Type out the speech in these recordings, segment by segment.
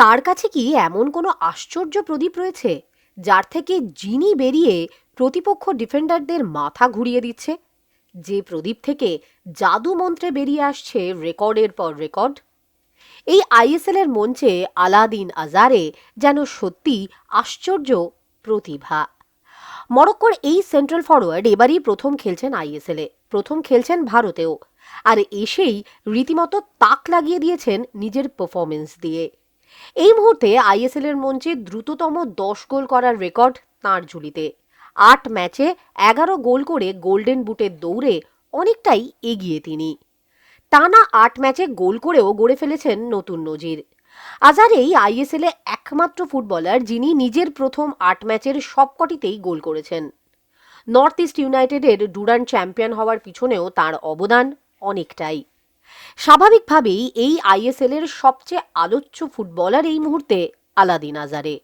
তার কাছে কি এমন কোনো আশ্চর্য প্রদীপ রয়েছে, যার থেকে জিনি বেরিয়ে প্রতিপক্ষ ডিফেন্ডারদের মাথা ঘুরিয়ে দিচ্ছে? যে প্রদীপ থেকে জাদু মন্ত্রে বেরিয়ে আসছে রেকর্ডের পর রেকর্ড? এই আইএসএল এর মঞ্চে আলাদিন আজারে যেন সত্যি আশ্চর্য প্রতিভা। মরক্কোর এই সেন্ট্রাল ফরওয়ার্ড এবারই প্রথম খেলছেন আইএসএলে, প্রথম খেলছেন ভারতেও, আর এসেই রীতিমতো তাক লাগিয়ে দিয়েছেন নিজের পারফরমেন্স দিয়ে। এই মুহূর্তে আইএসএল এর মঞ্চে দ্রুততম দশ গোল করার রেকর্ড তাঁর ঝুলিতে। আট ম্যাচে এগারো গোল করে গোল্ডেন বুটের দৌড়ে অনেকটাই এগিয়ে তিনি। টানা আট ম্যাচে গোল করেও গড়ে ফেলেছেন নতুন নজির। আজারেই আইএসএল এ একমাত্র ফুটবলার যিনি নিজের প্রথম আট ম্যাচের সবকটিতেই গোল করেছেন। নর্থ ইস্ট ইউনাইটেডের ডুরান চ্যাম্পিয়ন হওয়ার পিছনেও তার অবদান অনেকটাই। স্বাভাবিকভাবেই এই আইএসএল এর সবচেয়ে আলোচ্য ফুটবলার এই মুহূর্তে আলাদিন আজারে।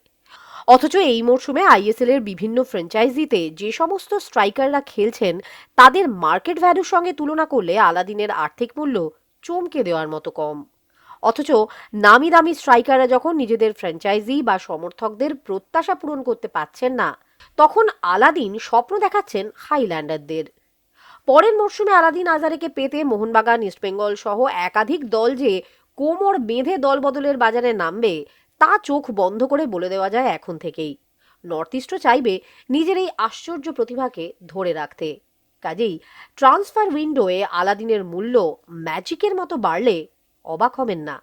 অথচ এই মরশুমে আইএসএল এর বিভিন্ন ফ্র্যাঞ্চাইজিতে যে সমস্ত স্ট্রাইকাররা খেলছেন, তাদের মার্কেট ভ্যালুর সঙ্গে তুলনা করলে আলাদিনের আর্থিক মূল্য চমকে দেওয়ার মতো কম। অথচ নামি দামি স্ট্রাইকাররা যখন নিজেদের ফ্র্যাঞ্চাইজি বা সমর্থকদের প্রত্যাশা পূরণ করতে পারছেন না, তখন আলাদিন স্বপ্ন দেখাচ্ছেন হাইল্যান্ডারদের। পরের মরশুমে আলাদিন আজারেকে পেতে মোহনবাগান ইস্টবেঙ্গল সহ একাধিক দল যে কোমর বেঁধে দল বদলের বাজারে নামবে, তা চোখ বন্ধ করে বলে দেওয়া যায় এখন থেকেই। নর্থ ইস্টও চাইবে নিজের এই আশ্চর্য প্রতিভাকে ধরে রাখতে। কাজেই ট্রান্সফার উইন্ডোয়ে আলাদিনের মূল্য ম্যাজিকের মতো বাড়লে অবাক হবেন না।